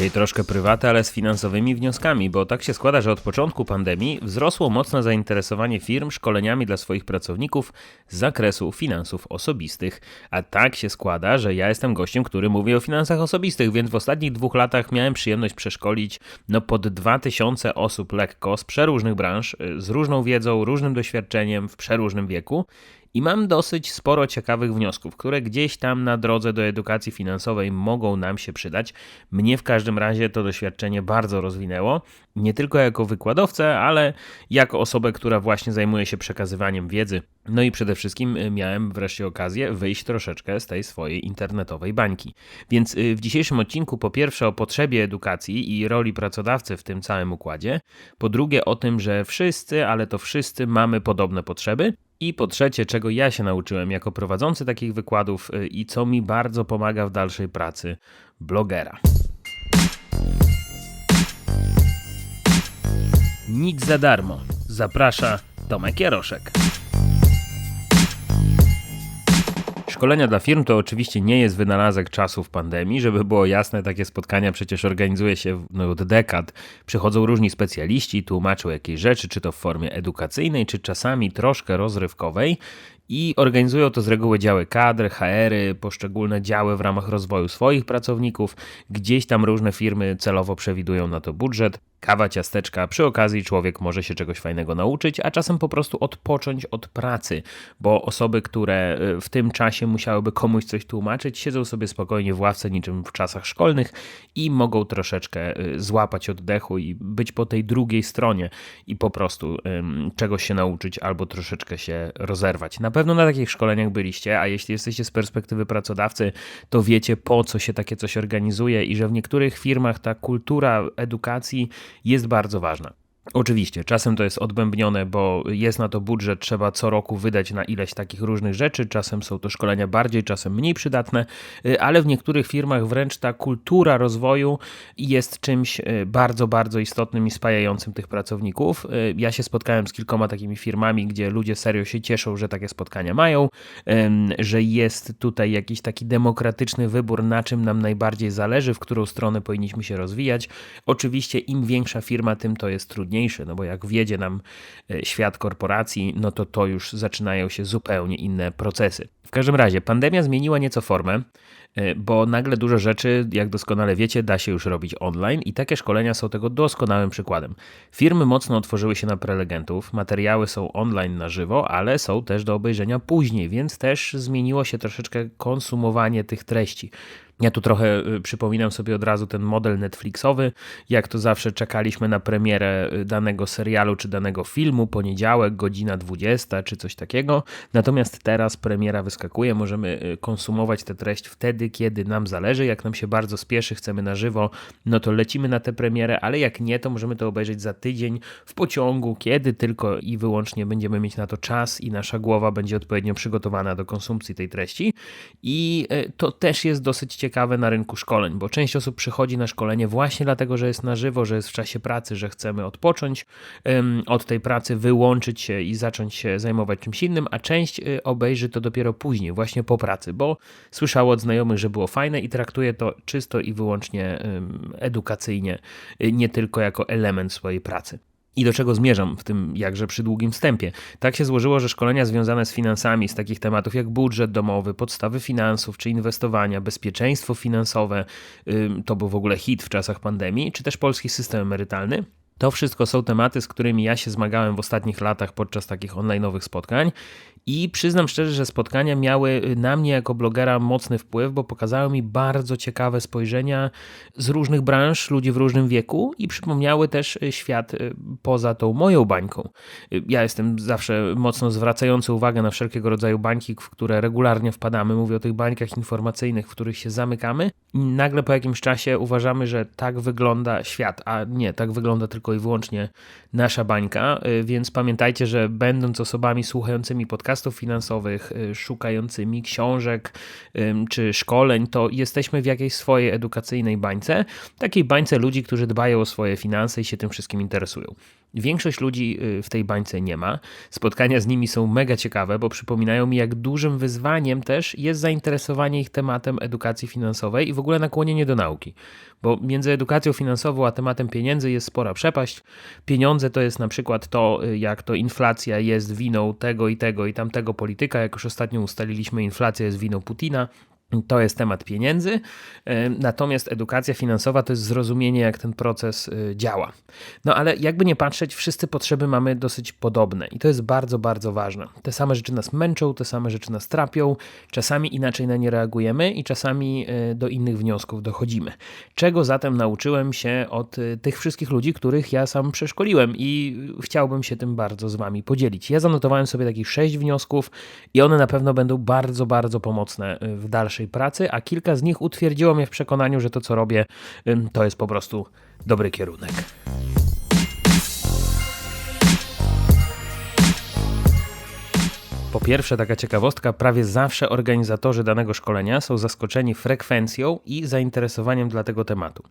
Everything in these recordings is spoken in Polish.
Dzisiaj troszkę prywaty, ale z finansowymi wnioskami, bo tak się składa, że od początku pandemii wzrosło mocne zainteresowanie firm szkoleniami dla swoich pracowników z zakresu finansów osobistych. A tak się składa, że ja jestem gościem, który mówi o finansach osobistych, więc w ostatnich dwóch latach miałem przyjemność przeszkolić no pod 2000 osób lekko z przeróżnych branż, z różną wiedzą, różnym doświadczeniem, w przeróżnym wieku. I mam dosyć sporo ciekawych wniosków, które gdzieś tam na drodze do edukacji finansowej mogą nam się przydać. Mnie w każdym razie to doświadczenie bardzo rozwinęło, nie tylko jako wykładowcę, ale jako osobę, która właśnie zajmuje się przekazywaniem wiedzy. No i przede wszystkim y, miałem wreszcie okazję wyjść troszeczkę z tej swojej internetowej bańki. Więc y, w dzisiejszym odcinku po pierwsze o potrzebie edukacji i roli pracodawcy w tym całym układzie, po drugie o tym, że wszyscy, ale to wszyscy mamy podobne potrzeby i po trzecie, czego ja się nauczyłem jako prowadzący takich wykładów y, i co mi bardzo pomaga w dalszej pracy blogera. Nic za darmo. Zaprasza Tomek Jaroszek. Szkolenia dla firm to oczywiście nie jest wynalazek czasów pandemii. Żeby było jasne, takie spotkania przecież organizuje się no, od dekad. Przychodzą różni specjaliści, tłumaczą jakieś rzeczy, czy to w formie edukacyjnej, czy czasami troszkę rozrywkowej i organizują to z reguły działy kadr, HR-y, poszczególne działy w ramach rozwoju swoich pracowników. Gdzieś tam różne firmy celowo przewidują na to budżet. Kawa, ciasteczka, przy okazji człowiek może się czegoś fajnego nauczyć, a czasem po prostu odpocząć od pracy, bo osoby, które y, w tym czasie musiałyby komuś coś tłumaczyć, siedzą sobie spokojnie w ławce niczym w czasach szkolnych i mogą troszeczkę y, złapać oddechu i być po tej drugiej stronie i po prostu czegoś się nauczyć albo troszeczkę się rozerwać. Na pewno na takich szkoleniach byliście, a jeśli jesteście z perspektywy pracodawcy, to wiecie po co się takie coś organizuje i że w niektórych firmach ta kultura edukacji jest bardzo ważna. Oczywiście, czasem to jest odbębnione, bo jest na to budżet, trzeba co roku wydać na ileś takich różnych rzeczy. Czasem są to szkolenia bardziej, czasem mniej przydatne, y, ale w niektórych firmach wręcz ta kultura rozwoju jest czymś y, bardzo, bardzo istotnym i spajającym tych pracowników. Y, ja się spotkałem z kilkoma takimi firmami, gdzie ludzie serio się cieszą, że takie spotkania mają, że jest tutaj jakiś taki demokratyczny wybór, na czym nam najbardziej zależy, w którą stronę powinniśmy się rozwijać. Oczywiście, im większa firma, tym to jest trudniejsze no bo jak wjedzie nam e, świat korporacji, no to to już zaczynają się zupełnie inne procesy. W każdym razie, pandemia zmieniła nieco formę, e, bo nagle dużo rzeczy, jak doskonale wiecie, da się już robić online i takie szkolenia są tego doskonałym przykładem. Firmy mocno otworzyły się na prelegentów, materiały są online na żywo, ale są też do obejrzenia później, więc też zmieniło się troszeczkę konsumowanie tych treści. Ja tu trochę y, przypominam sobie od razu ten model Netflixowy, jak to zawsze czekaliśmy na premierę y, danego serialu czy danego filmu, poniedziałek, godzina 20 czy coś takiego. Natomiast teraz premiera wyskakuje, możemy y, konsumować tę treść wtedy, kiedy nam zależy. Jak nam się bardzo spieszy, chcemy na żywo, no to lecimy na tę premierę, ale jak nie, to możemy to obejrzeć za tydzień w pociągu, kiedy tylko i wyłącznie będziemy mieć na to czas i nasza głowa będzie odpowiednio przygotowana do konsumpcji tej treści. I to też jest dosyć ciekawe ciekawe na rynku szkoleń, bo część osób przychodzi na szkolenie właśnie dlatego, że jest na żywo, że jest w czasie pracy, że chcemy odpocząć od tej pracy, wyłączyć się i zacząć się zajmować czymś innym, a część y, obejrzy to dopiero później, właśnie po pracy, bo słyszało od znajomych, że było fajne i traktuje to czysto i wyłącznie edukacyjnie, y, nie tylko jako element swojej pracy. I do czego zmierzam w tym jakże przydługim wstępie? Tak się złożyło, że szkolenia związane z finansami, z takich tematów jak budżet domowy, podstawy finansów czy inwestowania, bezpieczeństwo finansowe, to był w ogóle hit w czasach pandemii, czy też polski system emerytalny, To wszystko są tematy, z którymi ja się zmagałem w ostatnich latach podczas takich online'owych spotkań i przyznam szczerze, że spotkania miały na mnie jako blogera mocny wpływ, bo pokazały mi bardzo ciekawe spojrzenia z różnych branż, ludzi w różnym wieku i przypomniały też świat y, poza tą moją bańką. Y, ja jestem zawsze mocno zwracający uwagę na wszelkiego rodzaju bańki, w które regularnie wpadamy. Mówię o tych bańkach informacyjnych, w których się zamykamy i nagle po jakimś czasie uważamy, że tak wygląda świat, a nie, tak wygląda tylko i wyłącznie nasza bańka, y, więc pamiętajcie, że będąc osobami słuchającymi podcastów finansowych, y, szukającymi książek czy szkoleń, to jesteśmy w jakiejś swojej edukacyjnej bańce, takiej bańce ludzi, którzy dbają o swoje finanse i się tym wszystkim interesują. Większość ludzi y, w tej bańce nie ma. Spotkania z nimi są mega ciekawe, bo przypominają mi, jak dużym wyzwaniem też jest zainteresowanie ich tematem edukacji finansowej i w ogóle nakłonienie do nauki. Bo między edukacją finansową a tematem pieniędzy jest spora przepaść. Pieniądze to jest na przykład to, y, jak to inflacja jest winą tego i tego i tamtego polityka. Jak już ostatnio ustaliliśmy, inflacja jest winą Putina. To jest temat pieniędzy, e, natomiast edukacja finansowa to jest zrozumienie, jak ten proces e, działa. No ale jakby nie patrzeć, wszyscy potrzeby mamy dosyć podobne i to jest bardzo, bardzo ważne. Te same rzeczy nas męczą, te same rzeczy nas trapią, czasami inaczej na nie reagujemy i czasami e, do innych wniosków dochodzimy. Czego zatem nauczyłem się od tych wszystkich ludzi, których ja sam przeszkoliłem i chciałbym się tym bardzo z Wami podzielić. Ja zanotowałem sobie takich sześć wniosków i one na pewno będą bardzo, bardzo pomocne w dalszym pracy, a kilka z nich utwierdziło mnie w przekonaniu, że to, co robię, to jest po prostu dobry kierunek. Po pierwsze, taka ciekawostka, prawie zawsze organizatorzy danego szkolenia są zaskoczeni frekwencją i zainteresowaniem dla tego tematu.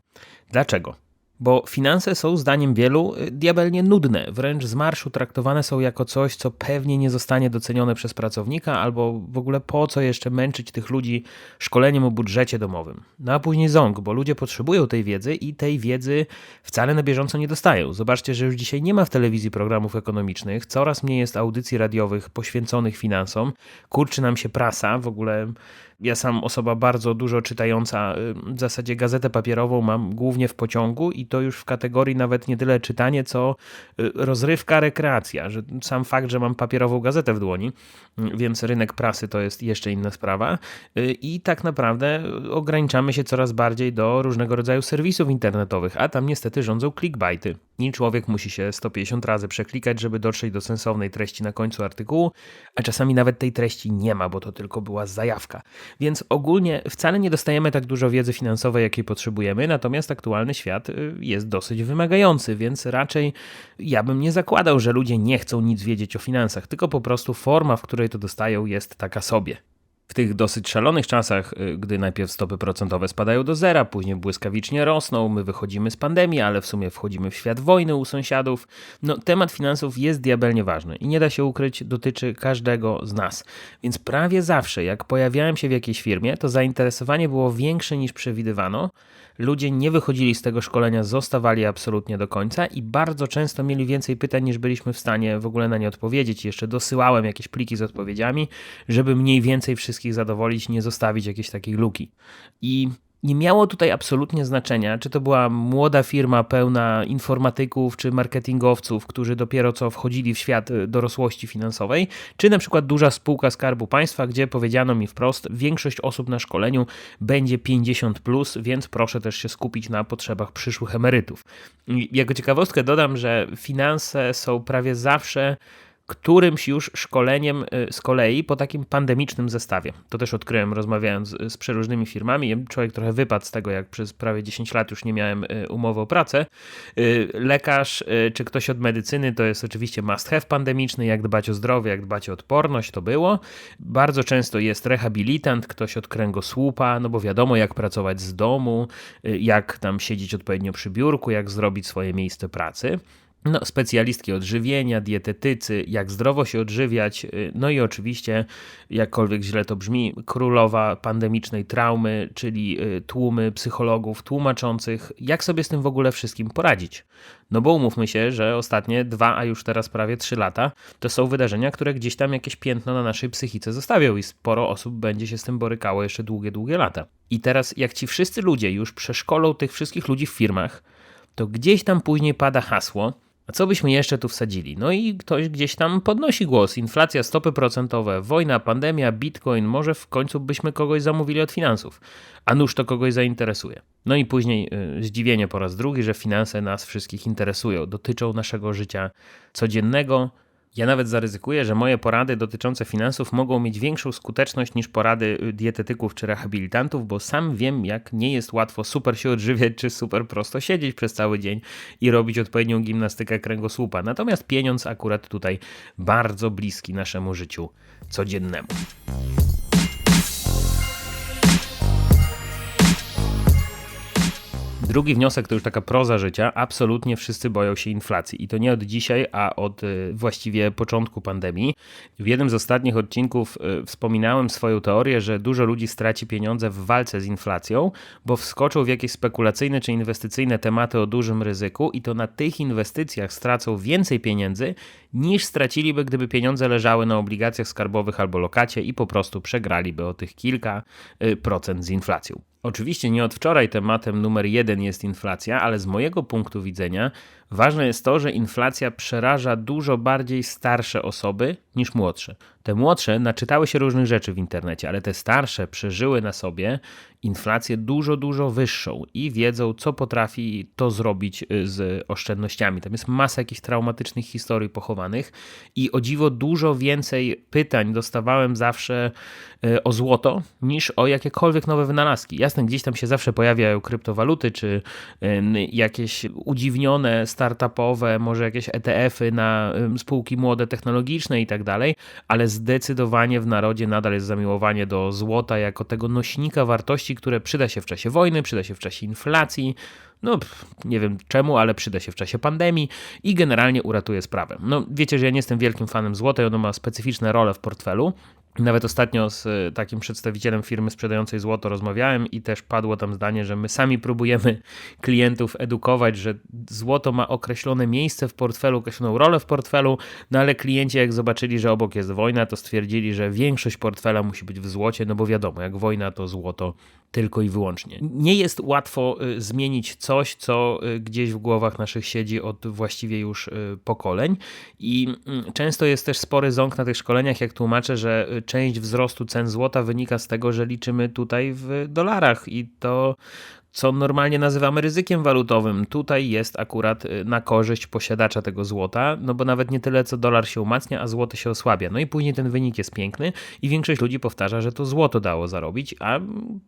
Dlaczego? Bo finanse są, zdaniem wielu, y, diabelnie nudne, wręcz z marszu traktowane są jako coś, co pewnie nie zostanie docenione przez pracownika, albo w ogóle po co jeszcze męczyć tych ludzi szkoleniem o budżecie domowym. No a później ząg, bo ludzie potrzebują tej wiedzy i tej wiedzy wcale na bieżąco nie dostają. Zobaczcie, że już dzisiaj nie ma w telewizji programów ekonomicznych, coraz mniej jest audycji radiowych poświęconych finansom, kurczy nam się prasa, w ogóle ja sam osoba bardzo dużo czytająca, y, w zasadzie gazetę papierową mam głównie w pociągu i to już w kategorii nawet nie tyle czytanie, co y, rozrywka, rekreacja. Że sam fakt, że mam papierową gazetę w dłoni, y, więc rynek prasy to jest jeszcze inna sprawa. I tak naprawdę ograniczamy się coraz bardziej do różnego rodzaju serwisów internetowych, a tam niestety rządzą clickbaity. I człowiek musi się 150 razy przeklikać, żeby dotrzeć do sensownej treści na końcu artykułu, a czasami nawet tej treści nie ma, bo to tylko była zajawka. Więc ogólnie wcale nie dostajemy tak dużo wiedzy finansowej, jakiej potrzebujemy, natomiast aktualny świat y, jest dosyć wymagający, więc raczej ja bym nie zakładał, że ludzie nie chcą nic wiedzieć o finansach, tylko po prostu forma, w której to dostają, jest taka sobie. W tych dosyć szalonych czasach, y, gdy najpierw stopy procentowe spadają do zera, później błyskawicznie rosną, my wychodzimy z pandemii, ale w sumie wchodzimy w świat wojny u sąsiadów, no temat finansów jest diabelnie ważny i nie da się ukryć, dotyczy każdego z nas. Więc prawie zawsze, jak pojawiałem się w jakiejś firmie, to zainteresowanie było większe niż przewidywano, ludzie nie wychodzili z tego szkolenia, zostawali absolutnie do końca i bardzo często mieli więcej pytań niż byliśmy w stanie w ogóle na nie odpowiedzieć. Jeszcze dosyłałem jakieś pliki z odpowiedziami, żeby mniej więcej wszystkich zadowolić, nie zostawić jakiejś takiej luki. I nie miało tutaj absolutnie znaczenia, czy to była młoda firma pełna informatyków czy marketingowców, którzy dopiero co wchodzili w świat y, dorosłości finansowej, czy na przykład duża spółka Skarbu Państwa, gdzie powiedziano mi wprost, większość osób na szkoleniu będzie 50, plus, więc proszę też się skupić na potrzebach przyszłych emerytów. Jako ciekawostkę dodam, że finanse są prawie zawsze którymś już szkoleniem y, z kolei po takim pandemicznym zestawie. To też odkryłem rozmawiając z przeróżnymi firmami. Człowiek trochę wypadł z tego, jak przez prawie 10 lat już nie miałem y, umowy o pracę. Y, lekarz czy ktoś od medycyny to jest oczywiście must have pandemiczny, jak dbać o zdrowie, jak dbać o odporność, to było. Bardzo często jest rehabilitant, ktoś od kręgosłupa, no bo wiadomo jak pracować z domu, jak tam siedzieć odpowiednio przy biurku, jak zrobić swoje miejsce pracy no, specjalistki odżywienia, dietetycy, jak zdrowo się odżywiać, y, no i oczywiście, jakkolwiek źle to brzmi, królowa pandemicznej traumy, czyli y, tłumy psychologów tłumaczących, jak sobie z tym w ogóle wszystkim poradzić. No bo umówmy się, że ostatnie dwa, a już teraz prawie trzy lata, to są wydarzenia, które gdzieś tam jakieś piętno na naszej psychice zostawią i sporo osób będzie się z tym borykało jeszcze długie, długie lata. I teraz, jak ci wszyscy ludzie już przeszkolą tych wszystkich ludzi w firmach, to gdzieś tam później pada hasło, a co byśmy jeszcze tu wsadzili? No i ktoś gdzieś tam podnosi głos. Inflacja, stopy procentowe, wojna, pandemia, bitcoin. Może w końcu byśmy kogoś zamówili od finansów. A nuż to kogoś zainteresuje. No i później y, zdziwienie po raz drugi, że finanse nas wszystkich interesują, dotyczą naszego życia codziennego ja nawet zaryzykuję, że moje porady dotyczące finansów mogą mieć większą skuteczność niż porady y, dietetyków czy rehabilitantów, bo sam wiem, jak nie jest łatwo super się odżywiać, czy super prosto siedzieć przez cały dzień i robić odpowiednią gimnastykę kręgosłupa. Natomiast pieniądz akurat tutaj bardzo bliski naszemu życiu codziennemu. Drugi wniosek to już taka proza życia. Absolutnie wszyscy boją się inflacji. I to nie od dzisiaj, a od y, właściwie początku pandemii. W jednym z ostatnich odcinków y, wspominałem swoją teorię, że dużo ludzi straci pieniądze w walce z inflacją, bo wskoczą w jakieś spekulacyjne czy inwestycyjne tematy o dużym ryzyku i to na tych inwestycjach stracą więcej pieniędzy niż straciliby, gdyby pieniądze leżały na obligacjach skarbowych albo lokacie i po prostu przegraliby o tych kilka y, procent z inflacją. Oczywiście nie od wczoraj tematem numer jeden jest inflacja, ale z mojego punktu widzenia ważne jest to, że inflacja przeraża dużo bardziej starsze osoby niż młodsze. Te młodsze naczytały się różnych rzeczy w internecie, ale te starsze przeżyły na sobie inflację dużo, dużo wyższą i wiedzą, co potrafi to zrobić y, z oszczędnościami. Tam jest masa jakichś traumatycznych historii pochowanych i o dziwo dużo więcej pytań dostawałem zawsze y, o złoto niż o jakiekolwiek nowe wynalazki. Jasne, gdzieś tam się zawsze pojawiają kryptowaluty czy jakieś udziwnione, startupowe, może jakieś ETF-y na spółki młode technologiczne i tak dalej, ale zdecydowanie w narodzie nadal jest zamiłowanie do złota jako tego nośnika wartości, które przyda się w czasie wojny, przyda się w czasie inflacji. No, pff, nie wiem czemu, ale przyda się w czasie pandemii i generalnie uratuje sprawę. No, wiecie, że ja nie jestem wielkim fanem złota ono ma specyficzne role w portfelu. Nawet ostatnio z e, takim przedstawicielem firmy sprzedającej złoto rozmawiałem i też padło tam zdanie, że my sami próbujemy klientów edukować, że złoto ma określone miejsce w portfelu, określoną rolę w portfelu, no ale klienci jak zobaczyli, że obok jest wojna, to stwierdzili, że większość portfela musi być w złocie, no bo wiadomo, jak wojna to złoto tylko i wyłącznie. Nie jest łatwo y, zmienić coś, co y, gdzieś w głowach naszych siedzi od właściwie już y, pokoleń. I mm, często jest też spory ząg na tych szkoleniach, jak tłumaczę, że część wzrostu cen złota wynika z tego, że liczymy tutaj w dolarach. I to co normalnie nazywamy ryzykiem walutowym. Tutaj jest akurat y, na korzyść posiadacza tego złota, no bo nawet nie tyle co dolar się umacnia, a złoto się osłabia. No i później ten wynik jest piękny i większość ludzi powtarza, że to złoto dało zarobić, a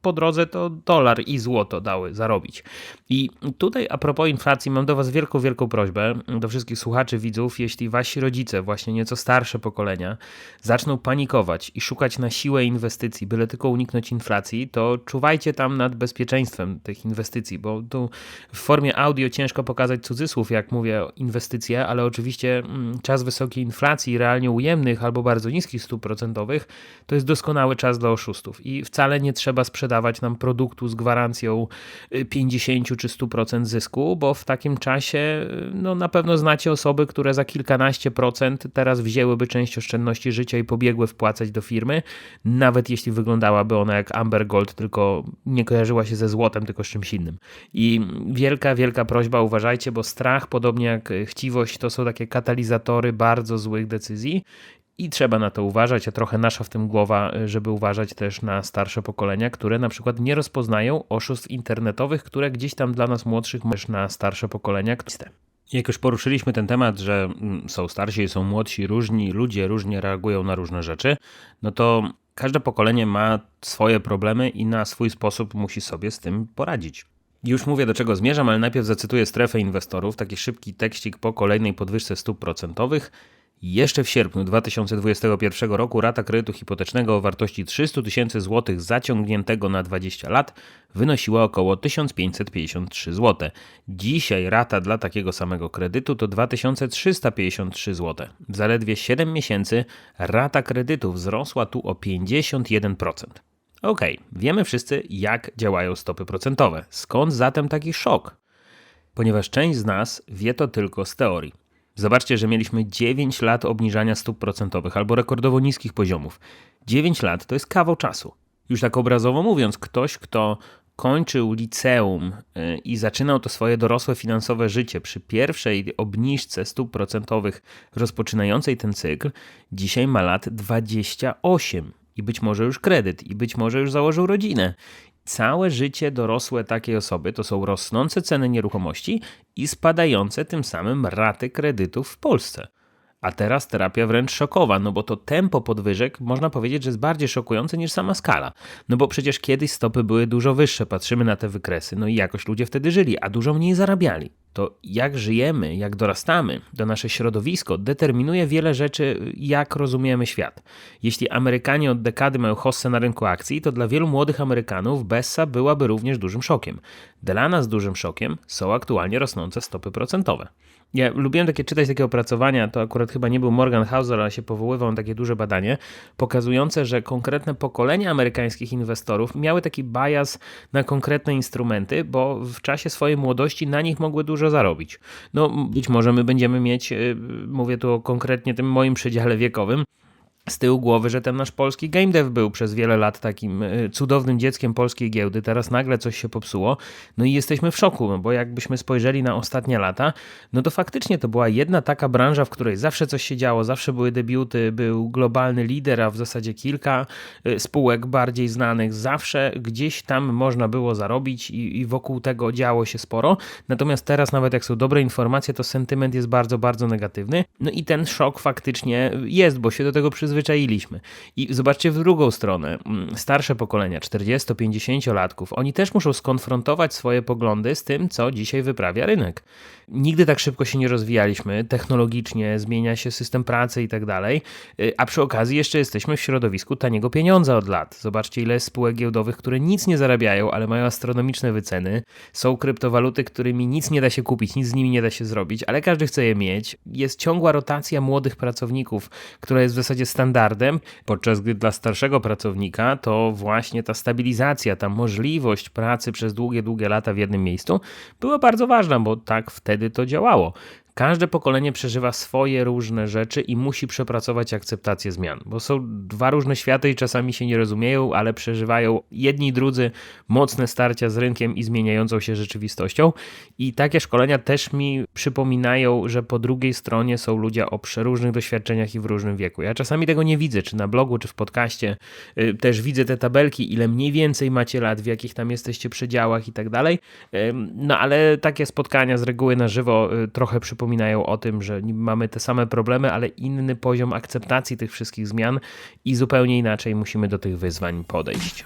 po drodze to dolar i złoto dały zarobić. I tutaj a propos inflacji mam do Was wielką, wielką prośbę, do wszystkich słuchaczy, widzów, jeśli Wasi rodzice, właśnie nieco starsze pokolenia, zaczną panikować i szukać na siłę inwestycji, byle tylko uniknąć inflacji, to czuwajcie tam nad bezpieczeństwem tych inwestycji, bo tu w formie audio ciężko pokazać cudzysłów, jak mówię inwestycje, ale oczywiście mm, czas wysokiej inflacji, realnie ujemnych albo bardzo niskich stóp procentowych, to jest doskonały czas dla oszustów. I wcale nie trzeba sprzedawać nam produktu z gwarancją 50 y, czy 100% zysku, bo w takim czasie y, no, na pewno znacie osoby, które za kilkanaście procent teraz wzięłyby część oszczędności życia i pobiegły wpłacać do firmy, nawet jeśli wyglądałaby ona jak Amber Gold, tylko nie kojarzyła się ze złotem, tylko z czymś innym. I wielka, wielka prośba, uważajcie, bo strach, podobnie jak chciwość, to są takie katalizatory bardzo złych decyzji i trzeba na to uważać, a trochę nasza w tym głowa, żeby uważać też na starsze pokolenia, które na przykład nie rozpoznają oszustw internetowych, które gdzieś tam dla nas młodszych też na starsze pokolenia. Jak już poruszyliśmy ten temat, że mm, są starsi, są młodsi, różni ludzie różnie reagują na różne rzeczy, no to Każde pokolenie ma swoje problemy i na swój sposób musi sobie z tym poradzić. Już mówię do czego zmierzam, ale najpierw zacytuję strefę inwestorów, taki szybki tekścik po kolejnej podwyżce stóp procentowych. Jeszcze w sierpniu 2021 roku rata kredytu hipotecznego o wartości 300 tysięcy złotych zaciągniętego na 20 lat wynosiła około 1553 zł. Dzisiaj rata dla takiego samego kredytu to 2353 zł. W zaledwie 7 miesięcy rata kredytu wzrosła tu o 51%. Ok, wiemy wszyscy, jak działają stopy procentowe. Skąd zatem taki szok? Ponieważ część z nas wie to tylko z teorii. Zobaczcie, że mieliśmy 9 lat obniżania stóp procentowych albo rekordowo niskich poziomów. 9 lat to jest kawał czasu. Już tak obrazowo mówiąc, ktoś, kto kończył liceum y, i zaczynał to swoje dorosłe finansowe życie przy pierwszej obniżce stóp procentowych rozpoczynającej ten cykl, dzisiaj ma lat 28 i być może już kredyt, i być może już założył rodzinę. Całe życie dorosłe takiej osoby to są rosnące ceny nieruchomości i spadające tym samym raty kredytów w Polsce. A teraz terapia wręcz szokowa, no bo to tempo podwyżek można powiedzieć, że jest bardziej szokujące niż sama skala. No bo przecież kiedyś stopy były dużo wyższe, patrzymy na te wykresy, no i jakoś ludzie wtedy żyli, a dużo mniej zarabiali. To jak żyjemy, jak dorastamy, to nasze środowisko determinuje wiele rzeczy, jak rozumiemy świat. Jeśli Amerykanie od dekady mają hossę na rynku akcji, to dla wielu młodych Amerykanów Bessa byłaby również dużym szokiem. Dla nas dużym szokiem są aktualnie rosnące stopy procentowe. Ja lubiłem takie czytać takie opracowania, to akurat chyba nie był Morgan Hauser, ale się powoływał na takie duże badanie, pokazujące, że konkretne pokolenia amerykańskich inwestorów miały taki bias na konkretne instrumenty, bo w czasie swojej młodości na nich mogły dużo zarobić. No być może my będziemy mieć, y, mówię tu o konkretnie tym moim przedziale wiekowym, z tyłu głowy, że ten nasz polski game dev był przez wiele lat takim e, cudownym dzieckiem polskiej giełdy, teraz nagle coś się popsuło, no i jesteśmy w szoku, bo jakbyśmy spojrzeli na ostatnie lata, no to faktycznie to była jedna taka branża, w której zawsze coś się działo, zawsze były debiuty, był globalny lider, a w zasadzie kilka e, spółek bardziej znanych, zawsze gdzieś tam można było zarobić i, i wokół tego działo się sporo, natomiast teraz nawet jak są dobre informacje, to sentyment jest bardzo, bardzo negatywny, no i ten szok faktycznie jest, bo się do tego przyzwyczaiło przyzwyczailiśmy. I zobaczcie w drugą stronę. Mm, starsze pokolenia, 40-50-latków, oni też muszą skonfrontować swoje poglądy z tym, co dzisiaj wyprawia rynek. Nigdy tak szybko się nie rozwijaliśmy technologicznie, zmienia się system pracy i tak dalej, y, a przy okazji jeszcze jesteśmy w środowisku taniego pieniądza od lat. Zobaczcie, ile jest spółek giełdowych, które nic nie zarabiają, ale mają astronomiczne wyceny. Są kryptowaluty, którymi nic nie da się kupić, nic z nimi nie da się zrobić, ale każdy chce je mieć. Jest ciągła rotacja młodych pracowników, która jest w zasadzie standardem, podczas gdy dla starszego pracownika to właśnie ta stabilizacja, ta możliwość pracy przez długie, długie lata w jednym miejscu była bardzo ważna, bo tak wtedy to działało. Każde pokolenie przeżywa swoje różne rzeczy i musi przepracować akceptację zmian, bo są dwa różne światy i czasami się nie rozumieją, ale przeżywają jedni i drudzy mocne starcia z rynkiem i zmieniającą się rzeczywistością. I takie szkolenia też mi przypominają, że po drugiej stronie są ludzie o przeróżnych doświadczeniach i w różnym wieku. Ja czasami tego nie widzę, czy na blogu, czy w podcaście. Y, też widzę te tabelki, ile mniej więcej macie lat, w jakich tam jesteście przedziałach i tak dalej. No ale takie spotkania z reguły na żywo y, trochę przypominają przypominają o tym, że mamy te same problemy, ale inny poziom akceptacji tych wszystkich zmian i zupełnie inaczej musimy do tych wyzwań podejść.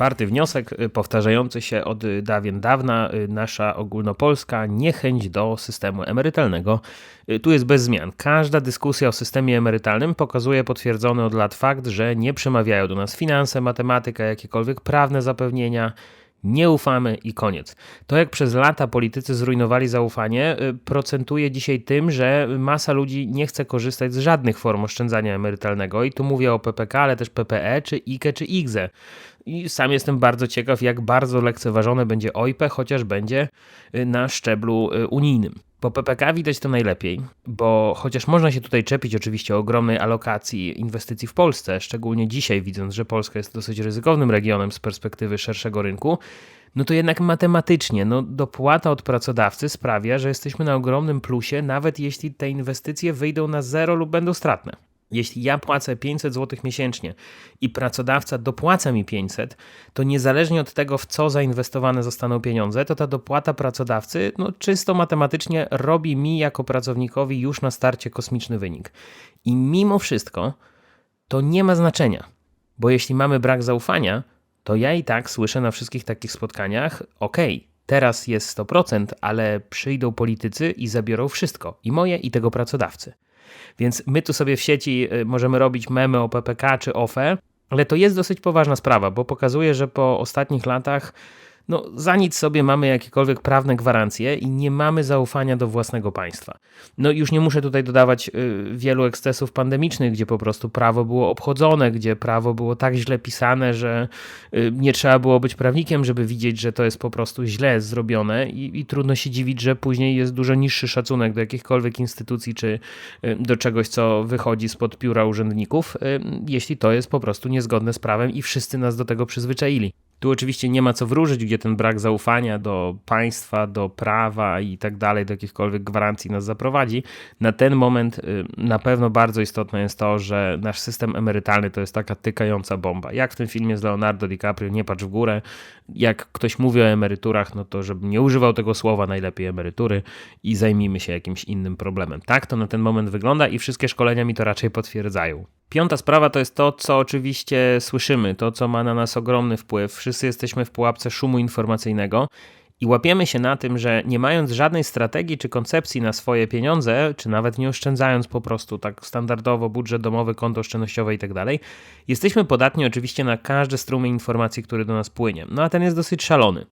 Czwarty wniosek, y, powtarzający się od dawien dawna, y, nasza ogólnopolska niechęć do systemu emerytalnego. Y, tu jest bez zmian. Każda dyskusja o systemie emerytalnym pokazuje potwierdzony od lat fakt, że nie przemawiają do nas finanse, matematyka, jakiekolwiek prawne zapewnienia, nie ufamy i koniec. To, jak przez lata politycy zrujnowali zaufanie, procentuje dzisiaj tym, że masa ludzi nie chce korzystać z żadnych form oszczędzania emerytalnego. I tu mówię o PPK, ale też PPE, czy IKE, czy IGZE. I sam jestem bardzo ciekaw, jak bardzo lekceważone będzie OIP, chociaż będzie y, na szczeblu y, unijnym. Po PPK widać to najlepiej, bo chociaż można się tutaj czepić oczywiście o ogromnej alokacji inwestycji w Polsce, szczególnie dzisiaj widząc, że Polska jest dosyć ryzykownym regionem z perspektywy szerszego rynku, no to jednak matematycznie no, dopłata od pracodawcy sprawia, że jesteśmy na ogromnym plusie, nawet jeśli te inwestycje wyjdą na zero lub będą stratne. Jeśli ja płacę 500 zł miesięcznie i pracodawca dopłaca mi 500, to niezależnie od tego, w co zainwestowane zostaną pieniądze, to ta dopłata pracodawcy, no czysto matematycznie, robi mi jako pracownikowi już na starcie kosmiczny wynik. I mimo wszystko to nie ma znaczenia, bo jeśli mamy brak zaufania, to ja i tak słyszę na wszystkich takich spotkaniach: OK, teraz jest 100%, ale przyjdą politycy i zabiorą wszystko i moje, i tego pracodawcy. Więc my tu sobie w sieci y, możemy robić memy o PPK czy OFE, ale to jest dosyć poważna sprawa, bo pokazuje, że po ostatnich latach no za nic sobie mamy jakiekolwiek prawne gwarancje i nie mamy zaufania do własnego państwa. No już nie muszę tutaj dodawać y, wielu ekscesów pandemicznych, gdzie po prostu prawo było obchodzone, gdzie prawo było tak źle pisane, że y, nie trzeba było być prawnikiem, żeby widzieć, że to jest po prostu źle zrobione i, i trudno się dziwić, że później jest dużo niższy szacunek do jakichkolwiek instytucji czy y, do czegoś, co wychodzi spod pióra urzędników, jeśli to jest po prostu niezgodne z prawem i wszyscy nas do tego przyzwyczaili. Tu oczywiście nie ma co wróżyć, gdzie ten brak zaufania do państwa, do prawa i tak dalej, do jakichkolwiek gwarancji nas zaprowadzi. Na ten moment y, na pewno bardzo istotne jest to, że nasz system emerytalny to jest taka tykająca bomba. Jak w tym filmie z Leonardo DiCaprio, nie patrz w górę. Jak ktoś mówi o emeryturach, no to żeby nie używał tego słowa, najlepiej emerytury i zajmijmy się jakimś innym problemem. Tak to na ten moment wygląda i wszystkie szkolenia mi to raczej potwierdzają. Piąta sprawa to jest to, co oczywiście słyszymy, to co ma na nas ogromny wpływ. Wszyscy jesteśmy w pułapce szumu informacyjnego i łapiemy się na tym, że nie mając żadnej strategii czy koncepcji na swoje pieniądze, czy nawet nie oszczędzając po prostu tak standardowo budżet domowy, konto oszczędnościowe itd., tak jesteśmy podatni oczywiście na każdy strumień informacji, który do nas płynie. No a ten jest dosyć szalony.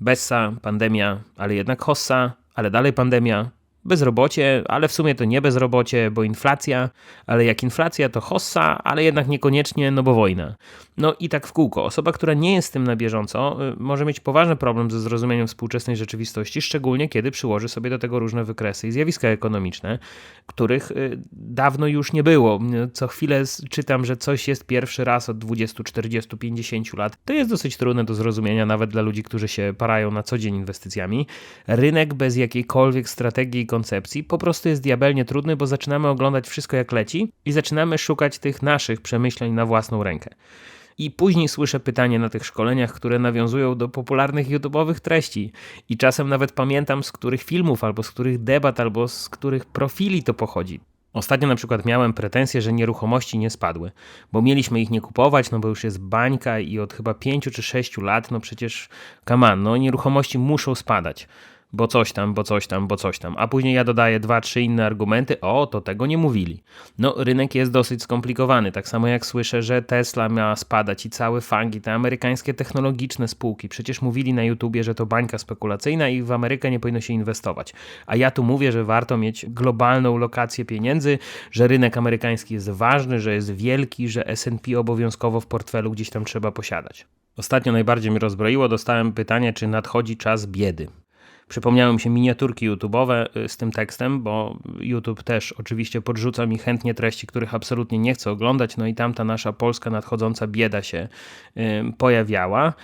Bessa, pandemia, ale jednak hossa, ale dalej pandemia, bezrobocie, ale w sumie to nie bezrobocie, bo inflacja, ale jak inflacja to hossa, ale jednak niekoniecznie, no bo wojna. No i tak w kółko. Osoba, która nie jest tym na bieżąco, y, może mieć poważny problem ze zrozumieniem współczesnej rzeczywistości, szczególnie kiedy przyłoży sobie do tego różne wykresy i zjawiska ekonomiczne, których y, dawno już nie było. Co chwilę czytam, że coś jest pierwszy raz od 20, 40, 50 lat. To jest dosyć trudne do zrozumienia nawet dla ludzi, którzy się parają na co dzień inwestycjami. Rynek bez jakiejkolwiek strategii koncepcji po prostu jest diabelnie trudny, bo zaczynamy oglądać wszystko jak leci i zaczynamy szukać tych naszych przemyśleń na własną rękę. I później słyszę pytanie na tych szkoleniach, które nawiązują do popularnych YouTube'owych treści. I czasem nawet pamiętam, z których filmów, albo z których debat, albo z których profili to pochodzi. Ostatnio na przykład miałem pretensję, że nieruchomości nie spadły, bo mieliśmy ich nie kupować, no bo już jest bańka i od chyba 5 czy 6 lat, no przecież, kaman, no nieruchomości muszą spadać bo coś tam, bo coś tam, bo coś tam. A później ja dodaję dwa, trzy inne argumenty, o, to tego nie mówili. No, rynek jest dosyć skomplikowany. Tak samo jak słyszę, że Tesla miała spadać i cały fangi, te amerykańskie technologiczne spółki. Przecież mówili na YouTubie, że to bańka spekulacyjna i w Amerykę nie powinno się inwestować. A ja tu mówię, że warto mieć globalną lokację pieniędzy, że rynek amerykański jest ważny, że jest wielki, że S&P obowiązkowo w portfelu gdzieś tam trzeba posiadać. Ostatnio najbardziej mnie rozbroiło, dostałem pytanie, czy nadchodzi czas biedy. Przypomniały mi się miniaturki YouTube'owe y, z tym tekstem, bo YouTube też oczywiście podrzuca mi chętnie treści, których absolutnie nie chcę oglądać, no i tam ta nasza polska nadchodząca bieda się pojawiała.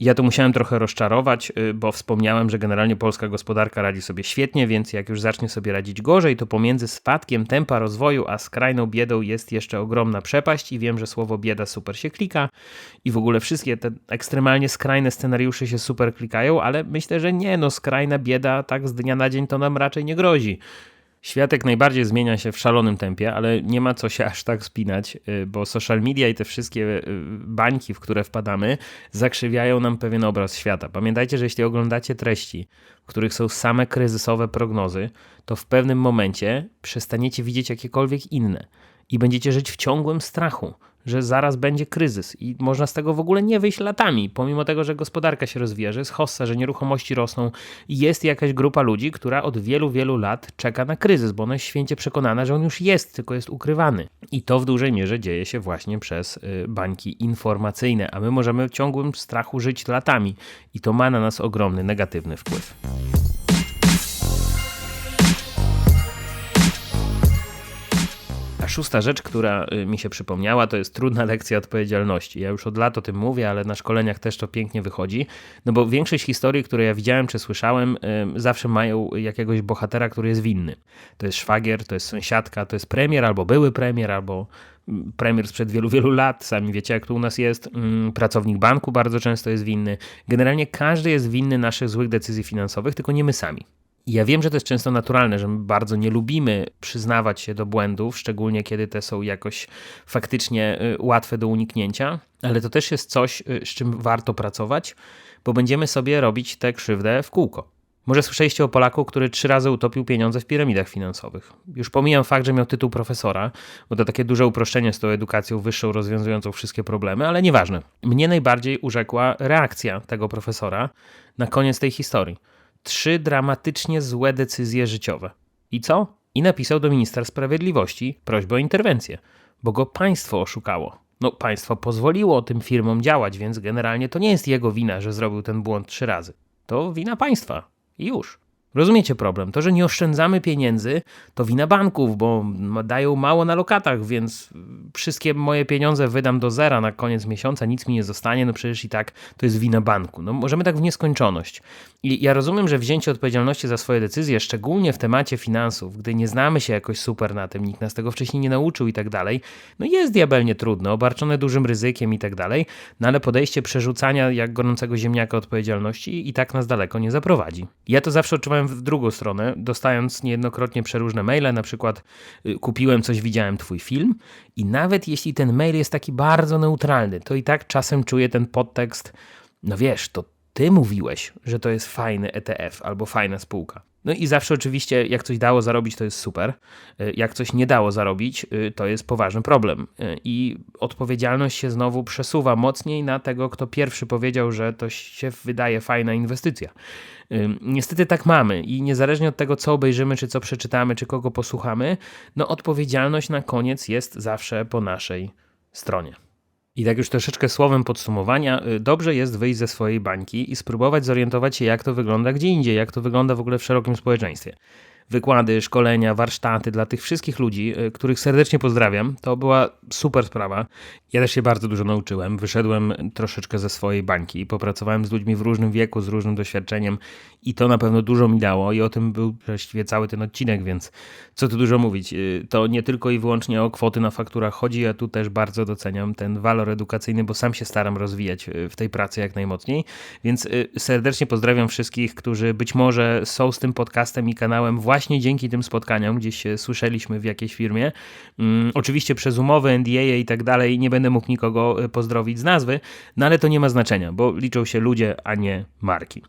Ja to musiałem trochę rozczarować, y, bo wspomniałem, że generalnie polska gospodarka radzi sobie świetnie, więc jak już zacznie sobie radzić gorzej, to pomiędzy spadkiem tempa rozwoju a skrajną biedą jest jeszcze ogromna przepaść i wiem, że słowo bieda super się klika i w ogóle wszystkie te ekstremalnie skrajne scenariusze się super klikają, ale myślę, że nie, no skrajna bieda tak z dnia na dzień to nam raczej nie grozi. Światek najbardziej zmienia się w szalonym tempie, ale nie ma co się aż tak spinać, y, bo social media i te wszystkie y, bańki, w które wpadamy, zakrzywiają nam pewien obraz świata. Pamiętajcie, że jeśli oglądacie treści, w których są same kryzysowe prognozy, to w pewnym momencie przestaniecie widzieć jakiekolwiek inne i będziecie żyć w ciągłym strachu że zaraz będzie kryzys i można z tego w ogóle nie wyjść latami, pomimo tego, że gospodarka się rozwija, że jest hossa, że nieruchomości rosną i jest jakaś grupa ludzi, która od wielu, wielu lat czeka na kryzys, bo ona jest święcie przekonana, że on już jest, tylko jest ukrywany. I to w dużej mierze dzieje się właśnie przez y, bańki informacyjne, a my możemy w ciągłym strachu żyć latami i to ma na nas ogromny negatywny wpływ. Szósta rzecz, która y, mi się przypomniała, to jest trudna lekcja odpowiedzialności. Ja już od lat o tym mówię, ale na szkoleniach też to pięknie wychodzi. No bo większość historii, które ja widziałem czy słyszałem, y, zawsze mają jakiegoś bohatera, który jest winny. To jest szwagier, to jest sąsiadka, to jest premier albo były premier, albo mm, premier sprzed wielu, wielu lat, sami wiecie jak to u nas jest, mm, pracownik banku bardzo często jest winny. Generalnie każdy jest winny naszych złych decyzji finansowych, tylko nie my sami. Ja wiem, że to jest często naturalne, że my bardzo nie lubimy przyznawać się do błędów, szczególnie kiedy te są jakoś faktycznie y, łatwe do uniknięcia, ale to też jest coś, y, z czym warto pracować, bo będziemy sobie robić tę krzywdę w kółko. Może słyszeliście o Polaku, który trzy razy utopił pieniądze w piramidach finansowych. Już pomijam fakt, że miał tytuł profesora, bo to takie duże uproszczenie z tą edukacją wyższą rozwiązującą wszystkie problemy, ale nieważne. Mnie najbardziej urzekła reakcja tego profesora na koniec tej historii. Trzy dramatycznie złe decyzje życiowe. I co? I napisał do ministra sprawiedliwości prośbę o interwencję, bo go państwo oszukało. No, państwo pozwoliło tym firmom działać, więc generalnie to nie jest jego wina, że zrobił ten błąd trzy razy. To wina państwa. I już. Rozumiecie problem? To, że nie oszczędzamy pieniędzy, to wina banków, bo dają mało na lokatach, więc wszystkie moje pieniądze wydam do zera na koniec miesiąca, nic mi nie zostanie, no przecież i tak to jest wina banku. No możemy tak w nieskończoność. I ja rozumiem, że wzięcie odpowiedzialności za swoje decyzje, szczególnie w temacie finansów, gdy nie znamy się jakoś super na tym, nikt nas tego wcześniej nie nauczył i tak dalej, no jest diabelnie trudne, obarczone dużym ryzykiem i tak dalej, no ale podejście przerzucania jak gorącego ziemniaka odpowiedzialności i tak nas daleko nie zaprowadzi. Ja to zawsze w drugą stronę, dostając niejednokrotnie przeróżne maile, na przykład y, kupiłem coś, widziałem twój film i nawet jeśli ten mail jest taki bardzo neutralny, to i tak czasem czuję ten podtekst, no wiesz, to ty mówiłeś, że to jest fajny ETF albo fajna spółka. No i zawsze oczywiście, jak coś dało zarobić, to jest super. Y, jak coś nie dało zarobić, y, to jest poważny problem. I odpowiedzialność się znowu przesuwa mocniej na tego, kto pierwszy powiedział, że to się wydaje fajna inwestycja. Niestety tak mamy i niezależnie od tego, co obejrzymy, czy co przeczytamy, czy kogo posłuchamy, no odpowiedzialność na koniec jest zawsze po naszej stronie. I tak już troszeczkę słowem podsumowania, y, dobrze jest wyjść ze swojej bańki i spróbować zorientować się, jak to wygląda gdzie indziej, jak to wygląda w ogóle w szerokim społeczeństwie wykłady, szkolenia, warsztaty dla tych wszystkich ludzi, y, których serdecznie pozdrawiam. To była super sprawa. Ja też się bardzo dużo nauczyłem. Wyszedłem troszeczkę ze swojej bańki, popracowałem z ludźmi w różnym wieku, z różnym doświadczeniem i to na pewno dużo mi dało i o tym był właściwie cały ten odcinek, więc co tu dużo mówić. Y, to nie tylko i wyłącznie o kwoty na fakturach chodzi, ja tu też bardzo doceniam ten walor edukacyjny, bo sam się staram rozwijać y, w tej pracy jak najmocniej, więc serdecznie pozdrawiam wszystkich, którzy być może są z tym podcastem i kanałem właśnie dzięki tym spotkaniom, gdzieś się słyszeliśmy w jakiejś firmie. Um, oczywiście przez umowy, NDA i tak dalej nie będę mógł nikogo pozdrowić z nazwy, no ale to nie ma znaczenia, bo liczą się ludzie, a nie marki.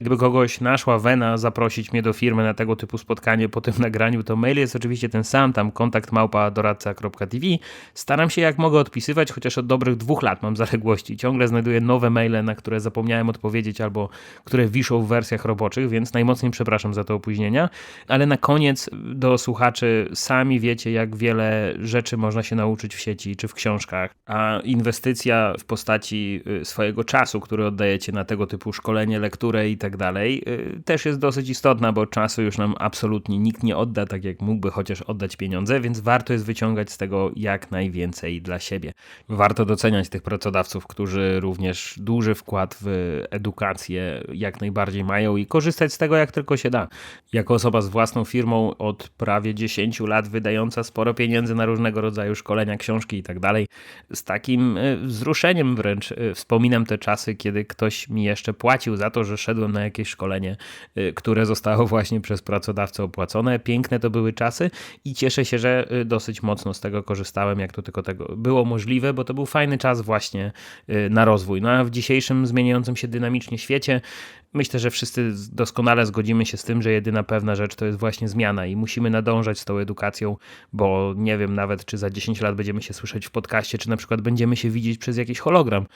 Gdyby kogoś naszła wena zaprosić mnie do firmy na tego typu spotkanie po tym nagraniu, to mail jest oczywiście ten sam, tam kontakt małpa doradca.tv. Staram się jak mogę odpisywać, chociaż od dobrych dwóch lat mam zaległości. Ciągle znajduję nowe maile, na które zapomniałem odpowiedzieć albo które wiszą w wersjach roboczych, więc najmocniej przepraszam za te opóźnienia. Ale na koniec do słuchaczy sami wiecie, jak wiele rzeczy można się nauczyć w sieci czy w książkach, a inwestycja w postaci y, swojego czasu, który oddajecie na tego typu szkolenie, lekturę i tak dalej, y, też jest dosyć istotna, bo czasu już nam absolutnie nikt nie odda, tak jak mógłby chociaż oddać pieniądze, więc warto jest wyciągać z tego jak najwięcej dla siebie. Warto doceniać tych pracodawców, którzy również duży wkład w edukację jak najbardziej mają i korzystać z tego jak tylko się da. Jako osoba z własną firmą od prawie 10 lat wydająca sporo pieniędzy na różnego rodzaju szkolenia, książki i tak dalej, z takim y, wzruszeniem wręcz y, wspominam te czasy, kiedy ktoś mi jeszcze płacił za to, że szedłem na na jakieś szkolenie, y, które zostało właśnie przez pracodawcę opłacone. Piękne to były czasy i cieszę się, że y, dosyć mocno z tego korzystałem, jak to tylko tego było możliwe, bo to był fajny czas właśnie y, na rozwój. No a w dzisiejszym zmieniającym się dynamicznie świecie Myślę, że wszyscy doskonale zgodzimy się z tym, że jedyna pewna rzecz to jest właśnie zmiana i musimy nadążać z tą edukacją, bo nie wiem nawet, czy za 10 lat będziemy się słyszeć w podcaście, czy na przykład będziemy się widzieć przez jakiś hologram,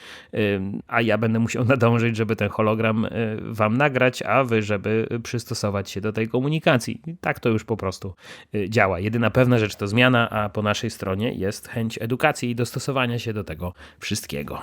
a ja będę musiał nadążyć, żeby ten hologram y, wam nagrać, a wy, żeby przystosować się do tej komunikacji. I tak to już po prostu y, działa. Jedyna pewna rzecz to zmiana, a po naszej stronie jest chęć edukacji i dostosowania się do tego wszystkiego.